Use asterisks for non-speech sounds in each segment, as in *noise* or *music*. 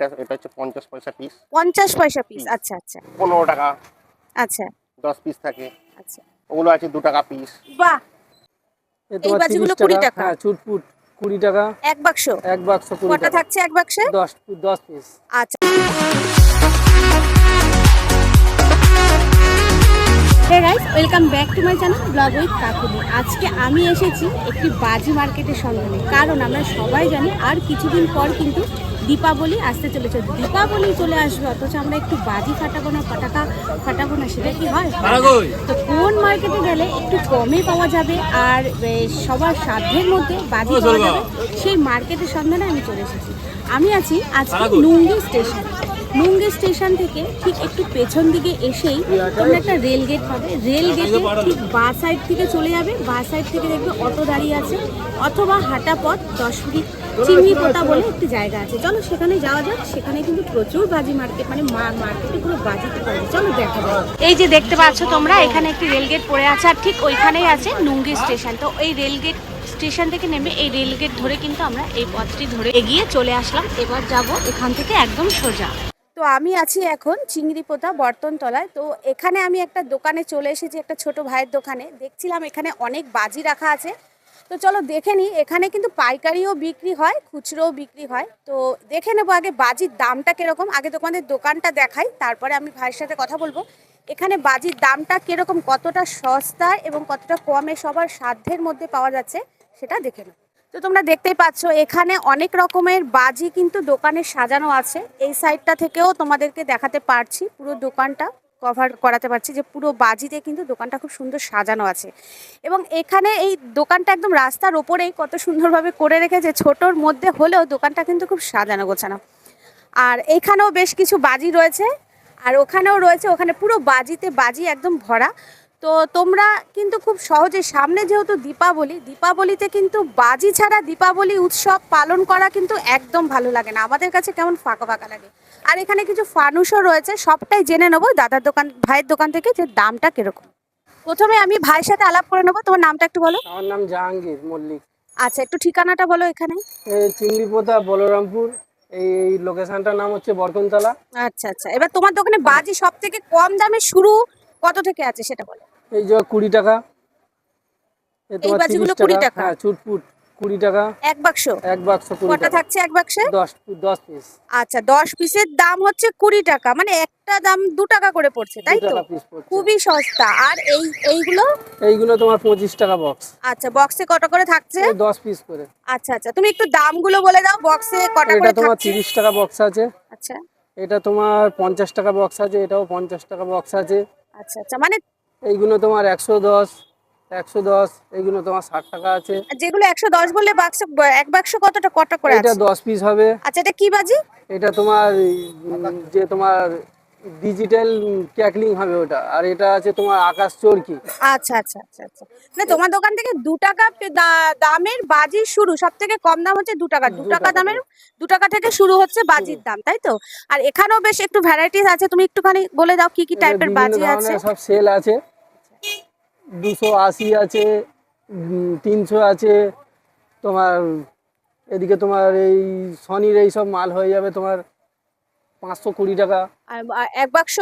এটা- এটা হচ্ছে পঞ্চাশ পয়সা পিস পঞ্চাশ পয়সা পিস আচ্ছা আচ্ছা। পনেরো টাকা। আচ্ছা। দশ পিস থাকে। আচ্ছা। ওগুলো আছে দু টাকা পিস বাহ! এ বাজিগুলো কুড়ি টাকা। হ্যাঁ চুটপুট কুড়ি টাকা। এক বাক্স। এক বাক্স কুড়ি টাকা। থাকছে এক বাক্সে? দশ দশ পিস আচ্ছা। Hey guys welcome back to my channel blog with Kakuli আজকে আমি এসেছি একটি বাজি মার্কেটের সন্ধানে। কারণ আমরা সবাই জানি আর কিছুদিন পর কিন্তু দীপাবলি আসতে চলেছে দীপাবলি চলে আসবে। অথচ আমরা একটু বাজি ফাটাবো না পটাকা ফাটাবো না সেটা কি হয়? তো কোন মার্কেটে গেলে একটু কমে পাওয়া যাবে? আর সবার সাধ্যের মধ্যে বাজি পাওয়া যাবে? সেই মার্কেটের সন্ধানে আমি চলে এসেছি। আমি আছি আজকে নুঙ্গি স্টেশন। নুঙ্গি স্টেশন থেকে ঠিক একটু পেছন দিকে এসেই তোমরা একটা রেল গেট পাবে। রেল গেটে ঠিক বা সাইড থেকে চলে যাবে। বা সাইড থেকে দেখবে অটো দাঁড়িয়ে আছে। অথবা হাঁটা পথ দশ মিনিট চিংড়ি পোতা বলে একটি জায়গা আছে। চলো সেখানে যাওয়া যাক। সেখানে কিন্তু প্রচুর বাজি মার্কেট মানে মার্কেটে পুরো বাজিতে চলো দেখা যাক। এই যে দেখতে পাচ্ছ তোমরা এখানে একটি রেল গেট পড়ে আছে আর ঠিক ওইখানেই আছে নুঙ্গি স্টেশন। তো এই রেল গেট স্টেশন থেকে নেমে এই রেল গেট ধরে কিন্তু আমরা এই পথটি ধরে এগিয়ে চলে আসলাম। এবার যাব এখান থেকে একদম সোজা। তো আমি আছি এখন চিংড়িপোতা বর্তনতলায়। তো এখানে আমি একটা দোকানে চলে এসেছি একটা ছোট ভাইয়ের দোকানে। দেখছিলাম এখানে অনেক বাজি রাখা আছে। তো চলো দেখে নিই, এখানে কিন্তু পাইকারিও বিক্রি হয়, খুচরোও বিক্রি হয়। তো দেখে নেব আগে বাজির দামটা কীরকম, আগে তোমাদের দোকানটা দেখাই, তারপরে আমি ভাইয়ের সাথে কথা বলব। এখানে বাজির দামটা কীরকম, কতটা সস্তা এবং কতটা কমে সবার সাধ্যের মধ্যে পাওয়া যাচ্ছে, সেটা দেখে নেব তো তোমরা দেখতেই পাচ্ছ, এখানে অনেক রকমের বাজি কিন্তু দোকানে সাজানো আছে। এই সাইডটা থেকেও তোমাদেরকে দেখাতে পারছি পুরো দোকানটা। কভার করাতে পারছি যে পুরো বাজিতে কিন্তু দোকানটা খুব সুন্দর সাজানো আছে। এবং এখানে এই দোকানটা একদম রাস্তার ওপরেই কত সুন্দরভাবে করে রেখেছে, ছোটোর মধ্যে হলেও দোকানটা কিন্তু খুব সাজানো গোছানো। আর এখানেও বেশ কিছু বাজি রয়েছে, আর ওখানেও রয়েছে, ওখানে পুরো বাজিতে বাজি একদম ভরা। তো তোমরা কিন্তু খুব সহজে সামনে যেহেতু দীপাবলি, দীপাবলিতে কিন্তু বাজি ছাড়া দীপাবলি উৎসব পালন করা কিন্তু একদম ভালো লাগে না। আমাদের কাছে কেমন ফাঁকা ফাঁকা লাগে। আর এখানে কিছু ফানুসও রয়েছে সবটাই জেনে নেব দাদার দোকান ভাইয়ের দোকান থেকে যে দামটা কীরকম। প্রথমে আমি ভাইয়ের সাথে আলাপ করে নেব তোমার নামটা একটু বলো। আমার নাম জাহাঙ্গীর মল্লিক। আচ্ছা একটু ঠিকানাটা বলো এখানে। এই চিংড়িপোতা বলরামপুর এই লোকেশনটার নাম হচ্ছে বরকনতলা। আচ্ছা আচ্ছা এবার তোমার দোকানে বাজি সব থেকে কম দামে শুরু কত থেকে আছে সেটা বলো। এই যে কুড়ি টাকা। এ তোমার বাজিগুলো কুড়ি টাকা? হ্যাঁ চুটপুট। কুড়ি টাকা। এক বাক্স? এক বাক্স কটা থাকছে এক বাক্সে? দশ দশ পিস আচ্ছা দশ পিসের দাম হচ্ছে কুড়ি টাকা। মানে একটা দাম দু টাকা করে পড়ছে তাই তো? খুবই সস্তা। আর এই এইগুলো? এইগুলো তোমার পঁচিশ টাকা বক্স আচ্ছা বক্সে কত করে থাকছে? দশ পিস করে। আচ্ছা আচ্ছা তুমি একটু দামগুলো বলে দাও বক্সে কটা এটা করে তোমার তিরিশ টাকা বক্স আছে। আচ্ছা। এটা তোমার পঞ্চাশ টাকা বক্স আছে এটাও পঞ্চাশ টাকা বক্স আছে। আচ্ছা আচ্ছা মানে এইগুলো তোমার একশো দশ। একশো দশ এইগুলো তোমার ষাট টাকা আছে। যেগুলো একশো দশ বললে বাক্স এক বাক্স কতটা কটা করে এটা দশ পিস হবে। আচ্ছা এটা কি বাজি? এটা তোমার যে তোমার ডিজিটাল ক্যাকলিং হবে ওটা। আর এটা আছে তোমার আকাশ চরকি। আচ্ছা আচ্ছা আচ্ছা আচ্ছা। মানে তোমার দোকান থেকে দু টাকা দামের বাজি শুরু সব থেকে কম দাম হচ্ছে দু টাকা। দু টাকা দামের দু টাকা থেকে শুরু হচ্ছে বাজির দাম তাই তো? আর এখানেও বেশ একটু ভ্যারাইটিস আছে তুমি একটুখানি বলে দাও কি কি টাইপের বাজি আছে। সব সেল আছে। দুশো আশি আছে তিনশো আছে তোমার এদিকে তোমার এই সনির এই সব মাল হয়ে যাবে তোমার পাঁচশো কুড়ি টাকা। এক বাক্স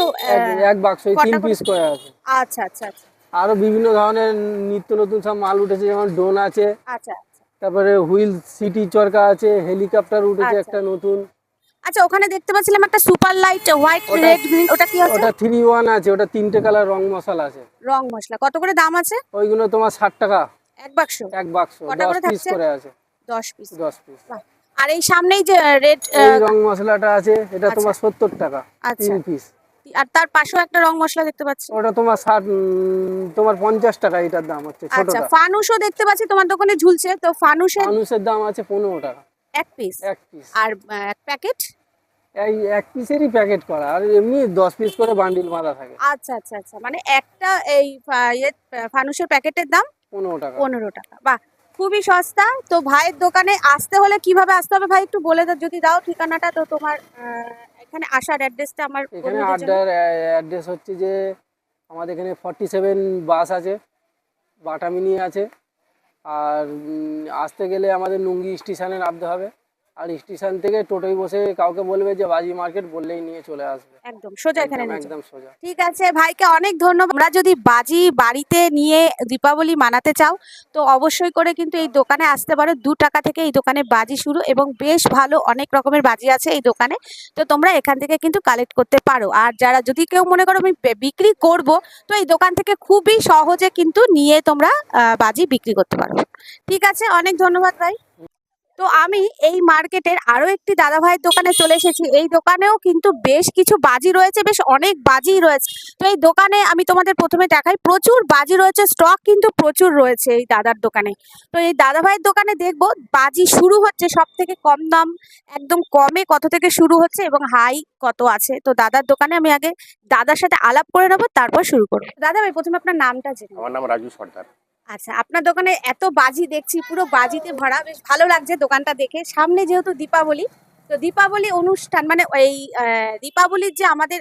এক- বাক্স তিন পিস করে আছে। আচ্ছা আচ্ছা আচ্ছা। আরও বিভিন্ন ধরনের নিত্য নতুন সব মাল উঠেছে যেমন ড্রোন আছে আচ্ছা আচ্ছা। তারপরে হুইল সিটি চরকা আছে হেলিকপ্টার উঠেছে। একটা নতুন। আচ্ছা ওখানে দেখতে পাচ্ছিলাম একটা super light white red green ওটা কি আছে? ওটা থ্রি ওয়ান আছে ওটা তিনটে কালার রং মশলা আছে। রং মশলা। কত করে দাম আছে? ওইগুলো তোমার ষাট টাকা। এক বাক্স। এক বাক্স কটা দশ করে পিস করে আছে। দশ পিস দশ পিস আর এই সামনেই যে রেড রং মশলাটা আছে এটা আচ্ছা। তোমার সত্তর টাকা আচ্ছা। তিন পিস আর তার পাশেও একটা রং মশলা দেখতে পাচ্ছি। ওটা তোমার ষাট তোমার পঞ্চাশ টাকা এটার দাম হচ্ছে আচ্ছা ফানুসও দেখতে পাচ্ছি তোমার দোকানে ঝুলছে। তো ফানুসের মানুষের দাম আছে পনেরো টাকা। এক পিস এক পিস আর এক প্যাকেট এই এক পিসেরই প্যাকেট করা আর এমনি দশ পিস করে বান্ডিল বাঁধা থাকে। আচ্ছা আচ্ছা আচ্ছা মানে একটা এই ইয়ে, ফানুসের প্যাকেটের দাম পনেরো টাকা। পনেরো টাকা। বাহ খুবই সস্তা। তো ভাইয়ের দোকানে আসতে হলে কীভাবে আসতে হবে? ভাই একটু বলে দাও যদি দাও ঠিকানাটা তো তোমার এখানে আসার অ্যাড্রেসটা আমার এখানে আড্ডার অ্যাড্রেস হচ্ছে যে আমাদের এখানে ফর্টি সেভেন বাস আছে বাটা মিনি আছে। আর আসতে গেলে আমাদের নুঙ্গি স্টেশনে নামতে হবে। আর স্টেশন থেকে টোটোয় বসে কাউকে বলবে যে বাজি মার্কেট বললেই নিয়ে চলে আসবে। একদম সোজা এখানে। একদম সোজা। ঠিক আছে ভাইকে অনেক ধন্যবাদ। আমরা যদি বাজি বাড়িতে নিয়ে দীপাবলি মানাতে চাও তো অবশ্যই করে কিন্তু এই দোকানে আসতে পারো। দু টাকা থেকে এই দোকানে বাজি শুরু এবং বেশ ভালো অনেক রকমের বাজি আছে এই দোকানে। তো তোমরা এখান থেকে কিন্তু কালেক্ট করতে পারো। আর যারা যদি কেউ মনে করো আমি বিক্রি করব তো এই দোকান থেকে খুবই সহজে কিন্তু নিয়ে তোমরা বাজি বিক্রি করতে পারো। ঠিক আছে অনেক ধন্যবাদ ভাই। তো আমি এই মার্কেটের আরও একটি দাদা ভাইয়ের দোকানে চলে এসেছি। এই দোকানেও কিন্তু বেশ কিছু বাজি রয়েছে, বেশ অনেক বাজি রয়েছে। তো এই দোকানে আমি তোমাদের প্রথমে দেখাই, প্রচুর বাজি রয়েছে, স্টক কিন্তু প্রচুর রয়েছে এই দাদার দোকানে। তো এই দাদা ভাইয়ের দোকানে দেখব, বাজি শুরু হচ্ছে সব থেকে কম দাম, একদম কমে কত থেকে শুরু হচ্ছে এবং হাই কত আছে। তো দাদার দোকানে আমি আগে দাদার সাথে আলাপ করে নেব, তারপর শুরু করব। দাদা ভাই প্রথমে আপনার নামটা জেনে আমার নাম রাজু সর্দার। আচ্ছা আপনার দোকানে এত বাজি দেখছি পুরো বাজিতে ভরা বেশ ভালো লাগছে দোকানটা দেখে। সামনে যেহেতু দীপাবলি তো দীপাবলি অনুষ্ঠান মানে এই দীপাবলির যে আমাদের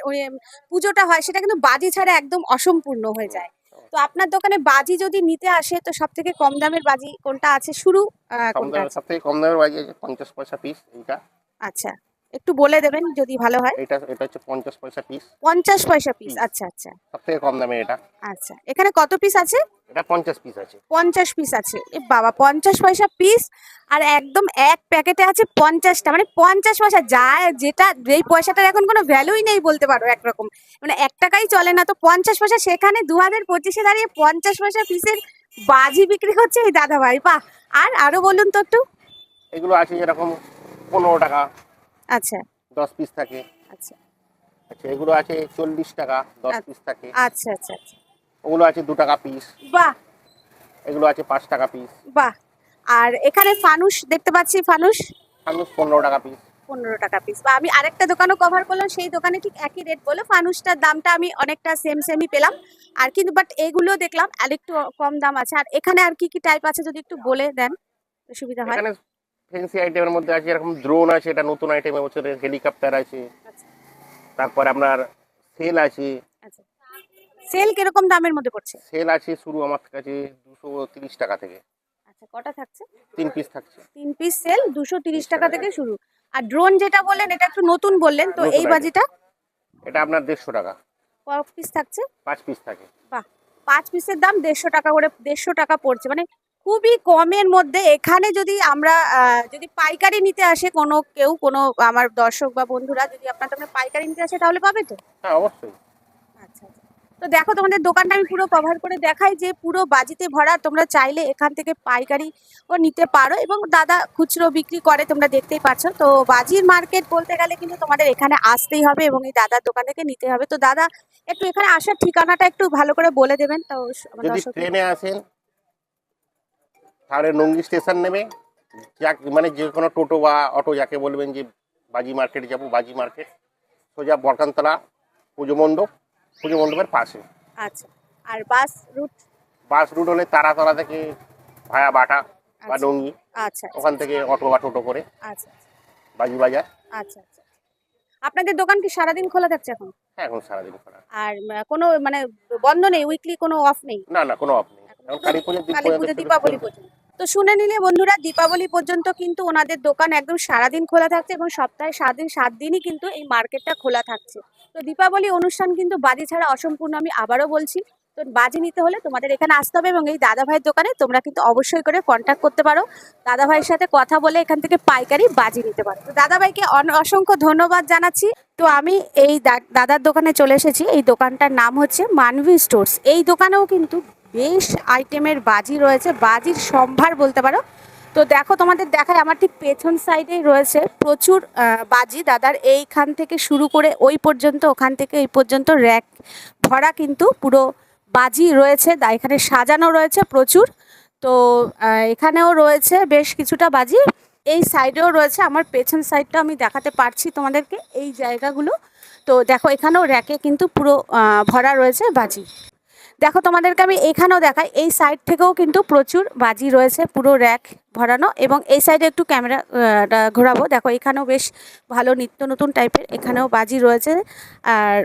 পুজোটা হয় সেটা কিন্তু বাজি ছাড়া একদম অসম্পূর্ণ হয়ে যায়। তো আপনার দোকানে বাজি যদি নিতে আসে তো সব থেকে কম দামের বাজি কোনটা আছে? শুরু সব থেকে কম দামের বাজি আছে পঞ্চাশ পয়সা পিস এইটা। আচ্ছা। একটু বলে দেবেন যদি ভালো হয়। এটা এটা হচ্ছে পঞ্চাশ পয়সা পিস পঞ্চাশ পয়সা পিস আচ্ছা আচ্ছা। সব থেকে কম দামে এটা। আচ্ছা এখানে কত পিস আছে? এটা পঞ্চাশ পিস আছে। পঞ্চাশ পিস আছে। এ বাবা পঞ্চাশ পয়সা পিস আর একদম এক প্যাকেটে আছে পঞ্চাশটা। মানে পঞ্চাশ পয়সা যা যেটা যেই পয়সাটার এখন কোনো ভ্যালুই নেই বলতে পারো একরকম। মানে এক টাকাই চলে না। তো পঞ্চাশ পয়সা সেখানে দু হাজার পঁচিশে দাঁড়িয়ে পঞ্চাশ পয়সা পিসের বাজি বিক্রি করছে এই দাদা ভাই বাহ! আর আরও বলুন তো একটু। এগুলো আছে যেরকম পনেরো টাকা। আচ্ছা। দশ পিস থাকে। আচ্ছা। আচ্ছা এগুলো আছে চল্লিশ টাকা দশ। পিস থাকে। আচ্ছা আচ্ছা আচ্ছা। ওগুলো আছে দু টাকা পিস বাহ! এগুলো আছে পাঁচ টাকা পিস বাহ! আর এখানে ফানুস দেখতে পাচ্ছি ফানুস ফানুস পনেরো টাকা পিস পনেরো টাকা পিস বা আমি আরেকটা দোকানও কভার করলাম সেই দোকানে ঠিক একই রেট বলে। ফানুসটার দামটা আমি অনেকটা সেম সেমই পেলাম। আর কিন্তু বাট এগুলো দেখলাম আর একটু কম দাম আছে। আর এখানে আর কি কি টাইপ আছে যদি একটু বলে দেন সুবিধা হয়। ফ্যান্সি আইটেমের মধ্যে আছে এরকম ড্রোন আছে এটা নতুন আইটেম বছরে হেলিকপ্টার আছে। আচ্ছা। তারপর আপনার সেল আছে। আচ্ছা। সেল কীরকম দামের মধ্যে পড়ছে? সেল আছে শুরু আমার কাছে দুশো তিরিশ টাকা থেকে। আচ্ছা কটা থাকছে? তিন পিস থাকছে। তিন পিস সেল দুশো তিরিশ টাকা থেকে শুরু। আর ড্রোন যেটা বললেন এটা একটু নতুন বললেন তো এই বাজিটা? এটা আপনার দেড়শো টাকা। ক পিস থাকছে? পাঁচ পিস থাকে। বাহ। পাঁচ পিসের দাম দেড়শো টাকা করে দেড়শো টাকা পড়ছে। মানে খুবই কমের মধ্যে এখানে যদি আমরা যদি পাইকারি নিতে আসে কোনো কেউ কোনো আমার দর্শক বা বন্ধুরা যদি আপনার দোকানে পাইকারি নিতে আসে তাহলে পাবে তো? হ্যাঁ অবশ্যই। আচ্ছা আচ্ছা। তো দেখো তোমাদের দোকানটা আমি পুরো কভার করে দেখাই যে পুরো বাজিতে ভরা তোমরা চাইলে এখান থেকে পাইকারি ও নিতে পারো এবং দাদা খুচরো বিক্রি করে তোমরা দেখতেই পাচ্ছ। তো বাজির মার্কেট বলতে গেলে কিন্তু তোমাদের এখানে আসতেই হবে এবং এই দাদার দোকান থেকে নিতে হবে। তো দাদা একটু এখানে আসার ঠিকানাটা একটু ভালো করে বলে দেবেন। তো যদি ট্রেনে আসেন তাহলে নঙ্গি স্টেশন নেমে যাক মানে যে কোনো টোটো বা অটো যাকে বলবেন যে বাজি মার্কেটে যাব বাজি মার্কেট। সোজা বরকানতলা পুজো মণ্ডপ পুজো মণ্ডপের পাশে। আচ্ছা আর বাস রুট? বাস রুট হলে তারাতলা থেকে ভায়া বাটা বা আচ্ছা। নঙ্গি আচ্ছা ওখান থেকে অটো বা টোটো করে আচ্ছা বাজি বাজার। আচ্ছা আচ্ছা আপনাদের দোকান কি সারাদিন খোলা থাকছে এখন? হ্যাঁ এখন সারাদিন খোলা। আর কোনো মানে বন্ধ নেই উইকলি কোনো অফ নেই? না না কোনো অফ নেই। কালী পুজোর দিন কালী পুজো দীপাবলি পর্যন্ত। তো শুনে নিলে বন্ধুরা দীপাবলি পর্যন্ত কিন্তু ওনাদের দোকান একদম সারাদিন খোলা থাকছে এবং সপ্তাহে সাত দিন সাত দিনই কিন্তু এই মার্কেটটা খোলা থাকছে। তো দীপাবলি অনুষ্ঠান কিন্তু বাজি ছাড়া অসম্পূর্ণ আমি আবারও বলছি। তো বাজি নিতে হলে তোমাদের এখানে আসতে হবে এবং এই দাদা ভাইয়ের দোকানে তোমরা কিন্তু অবশ্যই করে কন্ট্যাক্ট করতে পারো। দাদা ভাইয়ের সাথে কথা বলে এখান থেকে পাইকারি বাজি নিতে পারো। তো দাদা ভাইকে অসংখ্য ধন্যবাদ জানাচ্ছি। তো আমি এই দাদার দোকানে চলে এসেছি। এই দোকানটার নাম হচ্ছে মানভি স্টোর্স। এই দোকানেও কিন্তু বেশ আইটেমের বাজি রয়েছে, বাজির সম্ভার বলতে পারো। তো দেখো তোমাদের দেখায় আমার ঠিক পেছন সাইডেই রয়েছে প্রচুর বাজি। দাদার এইখান থেকে শুরু করে ওই পর্যন্ত, ওখান থেকে এই পর্যন্ত র্যাক ভরা কিন্তু পুরো বাজি রয়েছে। এখানে সাজানো রয়েছে প্রচুর। তো এখানেও রয়েছে বেশ কিছুটা বাজি। এই সাইডেও রয়েছে, আমার পেছন সাইডটা আমি দেখাতে পারছি তোমাদেরকে, এই জায়গাগুলো। তো দেখো, এখানেও র্যাকে কিন্তু পুরো ভরা রয়েছে বাজি। দেখো তোমাদেরকে আমি এখানেও দেখাই এই সাইড থেকেও কিন্তু প্রচুর বাজি রয়েছে পুরো র্যাক ভরানো এবং এই সাইডে একটু ক্যামেরা ঘোরাবো। দেখো এখানেও বেশ ভালো নিত্য নতুন টাইপের এখানেও বাজি রয়েছে আর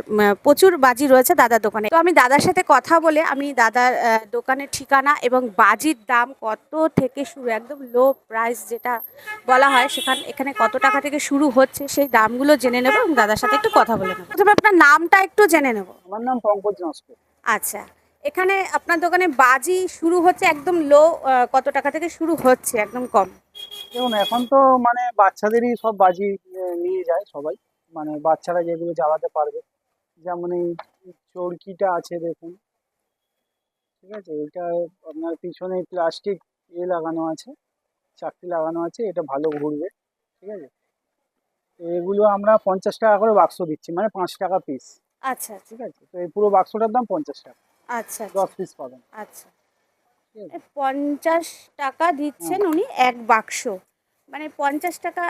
প্রচুর বাজি রয়েছে দাদার দোকানে। তো আমি দাদার সাথে কথা বলে আমি দাদার দোকানের ঠিকানা এবং বাজির দাম কত থেকে শুরু একদম লো প্রাইস যেটা বলা হয় সেখানে এখানে কত টাকা থেকে শুরু হচ্ছে সেই দামগুলো জেনে নেব এবং দাদার সাথে একটু কথা বলে নেব। প্রথমে আপনার নামটা একটু জেনে নেব। আমার নাম পঙ্কজ নস্কর। আচ্ছা। এখানে আপনার দোকানে বাজি শুরু হচ্ছে একদম লো কত টাকা থেকে শুরু হচ্ছে? একদম কম। দেখুন এখন তো মানে বাচ্চাদেরই সব বাজি নিয়ে যায় সবাই। মানে বাচ্চারা যেগুলো জ্বালাতে পারবে। যেমন এই চরকিটা আছে দেখুন। ঠিক আছে? এটা আপনার পিছনে প্লাস্টিক ইয়ে লাগানো আছে। চাকরি লাগানো আছে এটা ভালো ঘুরবে। ঠিক আছে? তো এগুলো আমরা পঞ্চাশ টাকা করে বাক্স দিচ্ছি মানে পাঁচ টাকা পিস আচ্ছা আচ্ছা। ঠিক আছে? তো এই পুরো বাক্সটার দাম পঞ্চাশ টাকা। আচ্ছা দশ পিস পাবেন। আচ্ছা। আছে। এ পঞ্চাশ টাকা দিচ্ছেন উনি এক বাক্স। মানে পঞ্চাশ টাকা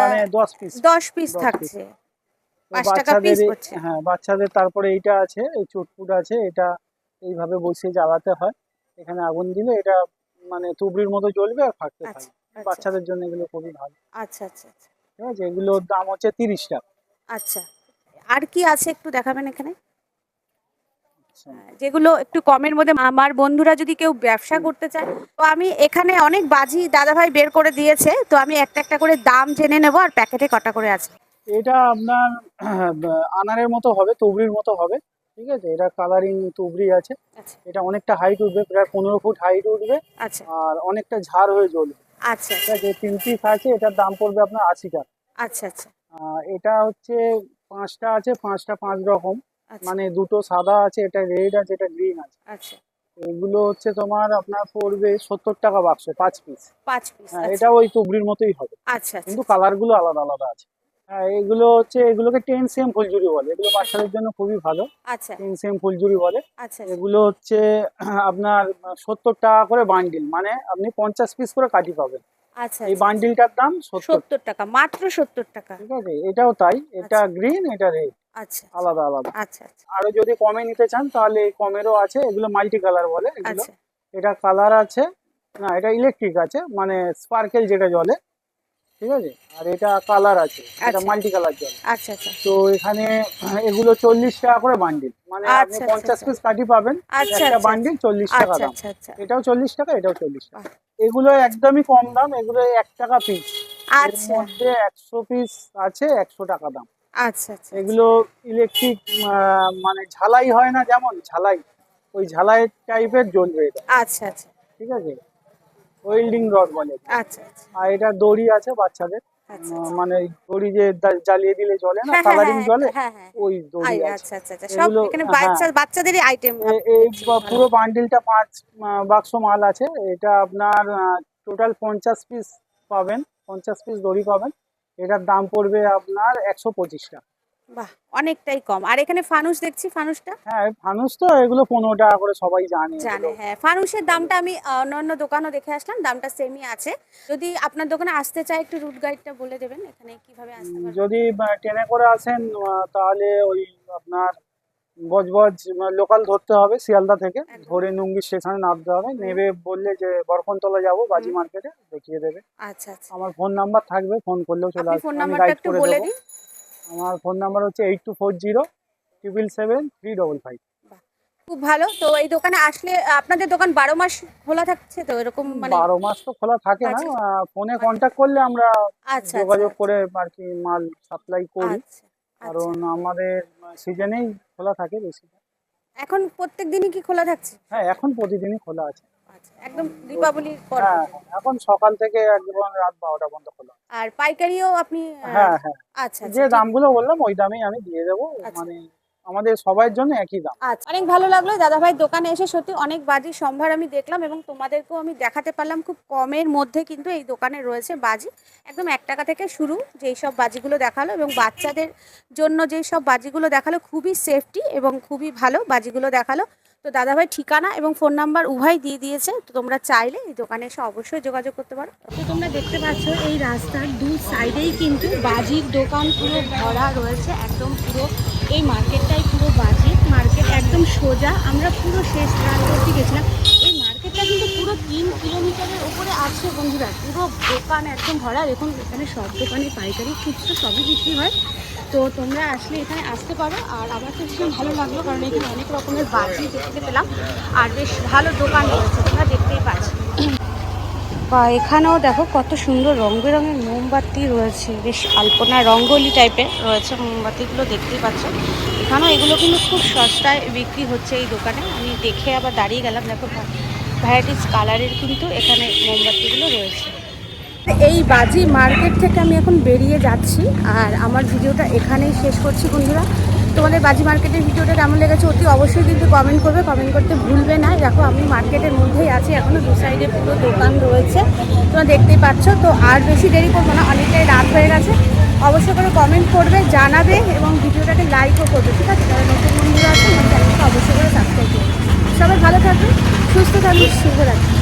মানে দশ পিস দশ পিস থাকছে। পাঁচ টাকা পিস বাচ্চাদের হচ্ছে। হ্যাঁ বাচ্চাদের তারপরে এইটা আছে এই চুটপুট আছে এটা এইভাবে বসিয়ে জ্বালাতে হয়। এখানে আগুন দিলে এটা মানে তুবড়ির মতো জ্বলবে আর ফাটতে আচ্ছা থাকবে। আচ্ছা। বাচ্চাদের জন্য এগুলো খুবই ভালো। আচ্ছা আচ্ছা আচ্ছা। ঠিক আছে এগুলোর দাম হচ্ছে তিরিশ টাকা। আচ্ছা। আর কি আছে একটু দেখাবেন এখানে? আচ্ছা। যেগুলো একটু কমের মধ্যে আমার বন্ধুরা যদি কেউ ব্যবসা করতে চায় তো আমি এখানে অনেক বাজি দাদাভাই বের করে দিয়েছে তো আমি একটা একটা করে দাম জেনে নেব আর প্যাকেটে কটা করে আছে। এটা আপনার আনারের মতো হবে তুবড়ির মতো হবে ঠিক আছে? এটা কালারিং তুবড়ি আছে। আচ্ছা। এটা অনেকটা হাইট উঠবে প্রায় পনেরো ফুট হাইট উঠবে আচ্ছা। আর অনেকটা ঝাড় হয়ে জ্বলবে। আচ্ছা। ঠিক আছে? তিন পিস আছে এটার দাম পড়বে আপনার আশি টাকা। আচ্ছা আচ্ছা। এটা হচ্ছে পাঁচটা আছে পাঁচটা পাঁচ রকম। আচ্ছা মানে দুটো সাদা আছে এটা রেড আছে এটা গ্রিন আছে। আচ্ছা। এগুলো হচ্ছে তোমার আপনার পড়বে সত্তর টাকা বাক্স পাঁচ পিস পাঁচ পিস হ্যাঁ এটা ওই তুবড়ির মতোই হবে। আচ্ছা আচ্ছা। কিন্তু কালারগুলো আলাদা আলাদা আছে। হ্যাঁ এগুলো হচ্ছে এগুলোকে টেন সেম ফুলঝুরি বলে। এগুলো বাচ্চাদের জন্য খুবই ভালো। আচ্ছা। টেন সেম ফুলঝুরি বলে। আচ্ছা এগুলো হচ্ছে *clears throat* আপনার সত্তর টাকা করে বান্ডিল মানে আপনি পঞ্চাশ পিস করে কাটি পাবেন। আচ্ছা এই বান্ডিলটার দাম সত্তর। সত্তর টাকা মাত্র সত্তর টাকা। ঠিক আছে এটাও তাই এটা আচ্ছা। গ্রিন এটা রেড আচ্ছা আলাদা আলাদা। আচ্ছা আচ্ছা। আরও যদি কমে নিতে চান তাহলে কমেরও আছে এগুলো মাল্টি কালার বলে এগুলো। আচ্ছা। এটা কালার আছে না এটা ইলেকট্রিক আছে মানে স্পার্কেল যেটা জ্বলে ঠিক আছে? আর এটা কালার আছে এটা আচ্ছা। মাল্টি কালার জ্বলে। আচ্ছা আচ্ছা। তো এখানে এগুলো চল্লিশ টাকা করে বান্ডিল মানে আপনি আচ্ছা, আচ্ছা, পঞ্চাশ আচ্ছা। পিস কাটি পাবেন আচ্ছা, একটা আচ্ছা, বান্ডিল চল্লিশ টাকা আচ্ছা দাম। আচ্ছা আচ্ছা। এটাও চল্লিশ টাকা এটাও চল্লিশ টাকা। বাহ। এগুলো একদমই কম দাম এগুলো এক টাকা পিস এর আচ্ছা মধ্যে একশো পিস আছে একশো টাকা দাম। আচ্ছা আচ্ছা এগুলো ইলেকট্রিক মানে ঝালাই হয় না যেমন ঝালাই। ওই ঝালাই টাইপের জ্বলবে এটা আচ্ছা আচ্ছা। ঠিক আছে? ওয়েল্ডিং রড বলে। আচ্ছা আচ্ছা। আর এটা দড়ি আছে বাচ্চাদের। আচ্ছা মানে ওই দড়ি যে জ্বালিয়ে দিলে জ্বলে না? কালারিং হ্যাঁ, জ্বলে? হ্যাঁ, হ্যাঁ। ওই দড়ি আচ্ছা আচ্ছা আচ্ছা। সব এখানে। বাচ্চা বাচ্চাদেরই আইটেম এই পুরো বান্ডিলটা পাঁচ বাক্স মাল আছে। এটা আপনার টোটাল পঞ্চাশ পিস পাবেন। পঞ্চাশ পিস দড়ি পাবেন। এটার দাম পড়বে আপনার একশো পঁচিশ টাকা। বাহ অনেকটাই কম। আর এখানে ফানুস দেখছি ফানুসটা? হ্যাঁ ফানুস তো এগুলো পনেরো টাকা করে সবাই জানে জানে হ্যাঁ। ফানুসের দামটা আমি অন্যান্য দোকানও দেখে আসলাম দামটা সেমই আছে। যদি আপনার দোকানে আসতে চাই একটু রুট গাইডটা বলে দেবেন এখানে কীভাবে আসতে যদি ট্রেনে করে আসেন তাহলে ওই আপনার বজবজ লোকাল ধরতে হবে শিয়ালদা থেকে। ধরে নুঙ্গি স্টেশনে নামতে হবে। নেবে বললে যে বরকনতলা যাব বাজি মার্কেটে দেখিয়ে দেবে। আচ্ছা আচ্ছা। আমার ফোন নাম্বার থাকবে ফোন করলেও চলে আসবে। ফোন নাম্বারটা একটু বলে দিন। আমার ফোন নাম্বার হচ্ছে eight two four zero triple seven three double five খুব ভালো। তো এই দোকানে আসলে আপনাদের দোকান বারো মাস খোলা থাকছে তো? এরকম মানে বারো মাস তো খোলা থাকে না। ফোনে কন্ট্যাক্ট করলে আমরা আচ্ছা যোগাযোগ আচ্ছা, করে আর কি মাল সাপ্লাই করি। আচ্ছা কারণ আমাদের সিজনেই খোলা থাকে বেশি এখন প্রত্যেক দিনই কি খোলা থাকছে? হ্যাঁ এখন প্রতিদিনই খোলা আছে। একদম দীপাবলির পর। হ্যাঁ এখন সকাল থেকে একদম রাত বারোটা পর্যন্ত খোলা। আর পাইকারিও আপনি হ্যাঁ হ্যাঁ। আচ্ছা যে আচ্ছা, দামগুলো বললাম ওই দামেই আমি দিয়ে দেবো। আচ্ছা। মানে আমাদের সবার জন্য একই দাম। আচ্ছা অনেক ভালো লাগল। দাদাভাইয়ের দোকানে এসে সত্যি অনেক বাজির সম্ভার আমি দেখলাম এবং তোমাদেরকেও আমি দেখাতে পারলাম। খুব কমের মধ্যে কিন্তু এই দোকানে রয়েছে বাজি। একদম এক টাকা থেকে শুরু যেই সব বাজিগুলো দেখাল এবং বাচ্চাদের জন্য যেই সব বাজিগুলো দেখাল খুবই সেফটি এবং খুবই ভালো বাজিগুলো দেখাল। তো দাদাভাই ঠিকানা এবং ফোন নাম্বার উভয় দিয়ে দিয়েছে, তো তোমরা চাইলে এই দোকানে এসে অবশ্যই যোগাযোগ করতে পারো। তো তোমরা দেখতে পাচ্ছ, এই রাস্তার দু সাইডেই কিন্তু বাজির দোকান পুরো ভরা রয়েছে, একদম পুরো, এই মার্কেটটাই পুরো বাজির, মার্কেট একদম সোজা। আমরা পুরো শেষ অবধি গেছিলাম। এই মার্কেটটা কিন্তু পুরো তিন কিলোমিটারের ওপরে আছে বন্ধুরা, পুরো দোকান একদম ভরা। দেখুন, এখানে সব দোকানে পাইকারি খুচরো সবই বিক্রি হয়। তো তোমরা আসলে এখানে আসতে পারো, আর আমার তো ভীষণ ভালো লাগল, কারণ এখানে অনেক রকমের বাজি দেখতে পেলাম, আর বেশ ভালো দোকান রয়েছে, তোমরা দেখতেই পাচ্ছ। বা এখানেও দেখো কত সুন্দর রং বেরঙের মোমবাতি রয়েছে, বেশ আলপনা রঙ্গোলি টাইপের রয়েছে মোমবাতিগুলো দেখতেই পাচ্ছ। এখানেও এগুলো কিন্তু খুব সস্তায় বিক্রি হচ্ছে এই দোকানে, আমি দেখে আবার দাঁড়িয়ে গেলাম, দেখো ভ্যারাইটিস কালারের কিন্তু এখানে মোমবাতিগুলো রয়েছে। এই বাজি মার্কেট থেকে আমি এখন বেরিয়ে যাচ্ছি, আর আমার ভিডিওটা এখানেই শেষ করছি বন্ধুরা। তোমাদের বাজি মার্কেটের ভিডিওটা কেমন লেগেছে অতি অবশ্যই কিন্তু কমেন্ট করবে কমেন্ট করতে ভুলবে না। দেখো, আমি মার্কেটের মধ্যেই আছি এখনও দু সাইডে পুরো দোকান রয়েছে। তোমরা দেখতেই পাচ্ছ, তো আর বেশি দেরি করব না, অনেকটাই রাত হয়ে গেছে। অবশ্যই করে কমেন্ট করবে, জানাবে, এবং ভিডিওটাকে লাইকও করবে, ঠিক আছে? তারা নতুন বন্ধুরা আছে, আমার চ্যানেলটা অবশ্যই করে সাবস্ক্রাইব করবে। সবাই ভালো থাকবে। সুস্থ থাকবে শুভরাত্রি।